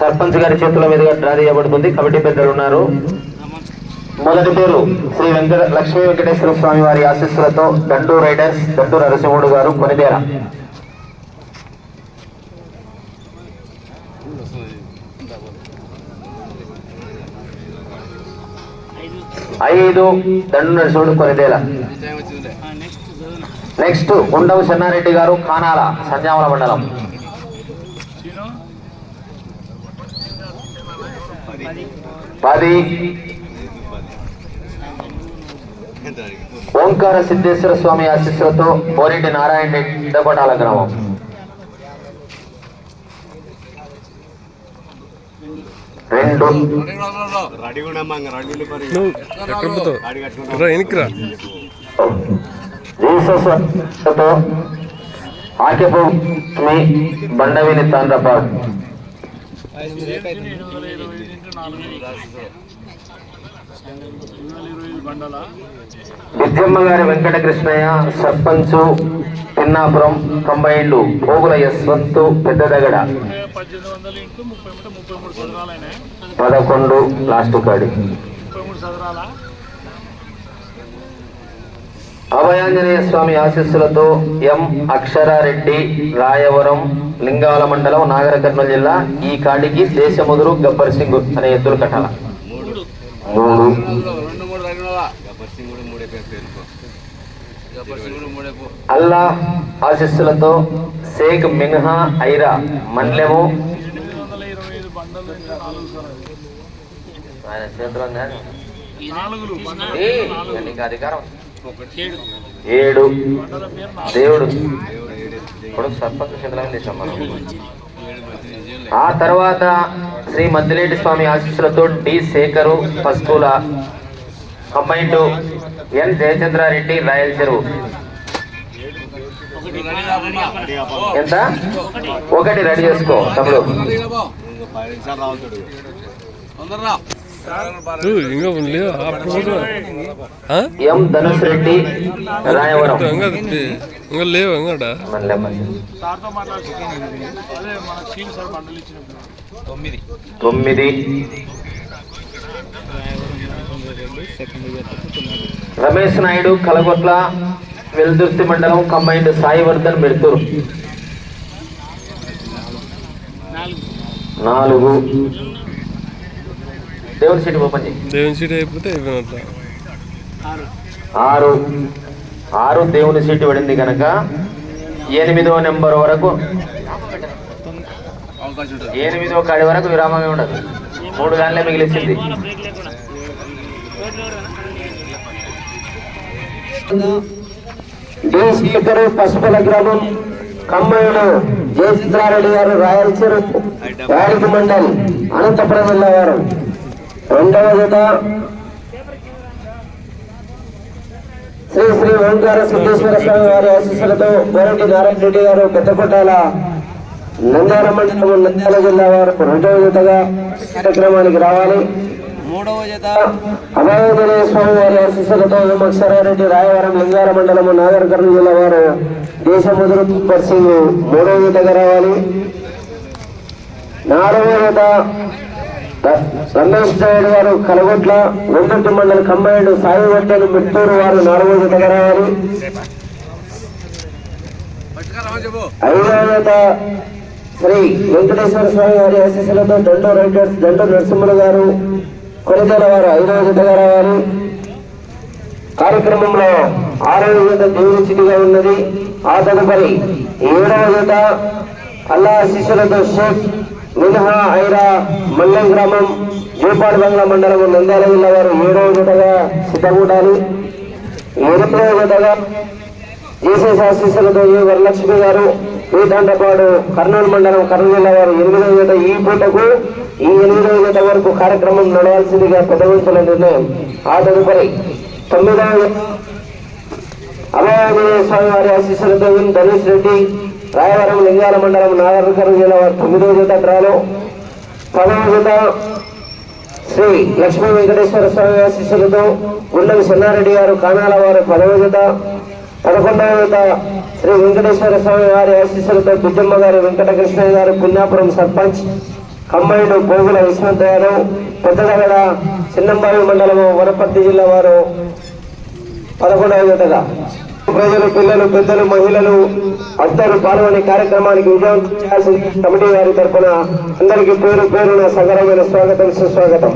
సర్పంచ్ గారి చేతుల మీదుగా డ్రా తీయబడుతుంది కమిటీ పెద్దలు ఉన్నారు. మొదటి పేరు శ్రీ వెంకట లక్ష్మీ వెంకటేశ్వర స్వామి వారి ఆశీస్సులతో దండు రైడర్స్ దండు నరసింహుడు గారు కొనిదేర. ఐదు దండు నరసింహుడు కొనిదేల. నెక్స్ట్ ఉండవు చెన్నారెడ్డి గారు కానాల సంజామల మండలం. పది. ఓంకార సిద్ధేశ్వర స్వామి ఆశీస్సులతో బోరెడ్డి నారాయణ రెడ్డి దకోటాల గ్రామం. రెండు. రెడీ ఉండమ్మా ఇంకా రెడీ విద్యమ్మ గారి వెంకట కృష్ణయ్య సర్పంచ్ తిన్నాపురం కంబైండ్ పోగుల యశ్వంత్ పెద్దదగడ. పద్దెనిమిది వందల ఇంటూ ముప్పై మూడు ముప్పై మూడు చదరాలైనా. పదకొండు లాస్ట్ కాడి ముప్పై మూడు చదరాలా? అభయాంజనేయ స్వామి ఆశీస్సులతో ఎం. అక్షరారెడ్డి రాయవరం లింగాల మండలం నాగర కర్నూలు జిల్లా ఈ కాడికి దేశముదురు గబ్బర్ సింగ్ అనే ఎద్దులు కట్టాల. అల్లా ఆశీస్సులతో షేక్ మిన్హా ఐరా మండ్లెము. ఆయన చేతిలో అధికారం. ఏడు. దేవుడు. ఇప్పుడు సర్పంచ చేతిలో చేసాం మనం. ఆ తర్వాత శ్రీ మద్దిలేటి స్వామి ఆశీస్సులతో D. Sekhar Pastula combined N. Jayachandra Reddy Rayal Cheruvu. ఎంత? ఒకటి రెడీ చేసుకో తమ్ముడు. ఇంకా అప్పుడు? ఎం ధనుష్ రెడ్డి రాయవరం. ఇంకా ఇంకా లేవు తొమ్మిది. రమేష్ నాయుడు కలగొట్ల వెల్దుర్తి మండలం కంబైండ్ సాయివర్ధన్ బెడ్తూరు నాలుగు. దేవుడి సీటు ఓపెన్ చేయి. దేవుని సీట్ అయిపోతే ఆరు. ఆరు. దేవుని సీటు పడింది కనుక ఎనిమిదో నెంబర్ వరకు ఎనిమిదో కాడి వరకు విరామమే ఉండదు. మూడు గాన్లే మిగిలిచింది. డి స్పీకర్ పసుపుల గ్రామం కమ్మయుడు జయచిత్రారెడ్డి గారు రాయలసీమ వారికి మండల్ అనంతపురం జిల్లా వారు. రెండవ జత. శ్రీ శ్రీ ఓంకార సిద్ధేశ్వర స్వామి వారి ఆశీస్సులతో గోరెడ్డి నారాయణ రెడ్డి గారు పెద్దకొట్టాల నంద్యాల మండలం నంద్యాల జిల్లా వారు రెండవ జతగా కార్యక్రమానికి రావాలి. మూడవ జత అభయోదయ స్వామి వారి ఆశీస్సులతో అక్షరారెడ్డి రాయవరం లింగాల మండలము నాగర్ కర్నూలు జిల్లా వారు దేశముదురు సింగ్ మూడవ జతగా రావాలి. నాలుగవ జత ర- నాయుడు గారు కలగొట్ల వెంకటి మండలి కంబైండ్ సాయి వడ్డని మిట్టూరు వారు నారవోజు జతగా ఐదవ శ్రీ వెంకటేశ్వర స్వామి వారి ఆశీస్సులతో దండో రైటర్స్ దండో నరసింహులు గారు కొనితేల వారు ఐదవ జతగా రావాలి కార్యక్రమంలో ఆరవ జత దేవుని చిటిగా ఉన్నది. ఆ తదుపరి ఏడవ జత అల్లా శిష్యులతో షేక్ మినహా ఐరా మల్లెం గ్రామం జూపాడు బంగ్లా మండలం నంద్యాల జిల్లా వారు ఏడవ విడగా సిద్ధగూడాలి ఎనిమిదవ విడగా జీసస్ ఆశీస్సులతో ఏ వరలక్ష్మి గారు పీఠాంటపాడు కర్నూలు మండలం కర్నూలు జిల్లా వారు ఎనిమిదవ జత ఈ పూటకు ఈ ఎనిమిదవ జత వరకు కార్యక్రమం నడవాల్సిందిగా పెద్దవించిన నిర్ణయం ఆ తదుపరి తొమ్మిదవ అభయ స్వామి వారి ఆశీస్సులతో ధనుష్ రెడ్డి రాయవరం లింగాల మండలం నాగర్కర్నూలు జిల్లా వారు తొమ్మిదవ జత డ్రాలో పదవ జత శ్రీ లక్ష్మీ వెంకటేశ్వర స్వామి శిష్యులతో గుండవి చెన్నారెడ్డి గారు కానాల వారి పదవ జత పదకొండవ జత శ్రీ వెంకటేశ్వర స్వామి వారి ఆశీస్సులతో బుద్ధమ్మ గారు వెంకటకృష్ణ గారు పుణ్యాపురం సర్పంచ్ కమ్మైడు గోగుల విశ్వంత్ గారు పెద్దదగడ చిన్నంబావి మండలము వనపర్తి జిల్లా వారు పదకొండవ జతగా. ప్రజలు పిల్లలు పెద్దలు మహిళలు అందరూ పాల్గొనే కార్యక్రమానికి విజయం చేయాల్సింది కమిటీ వారి తరఫున అందరికీ పేరు పేరున సగరమైన స్వాగతం సుస్వాగతం.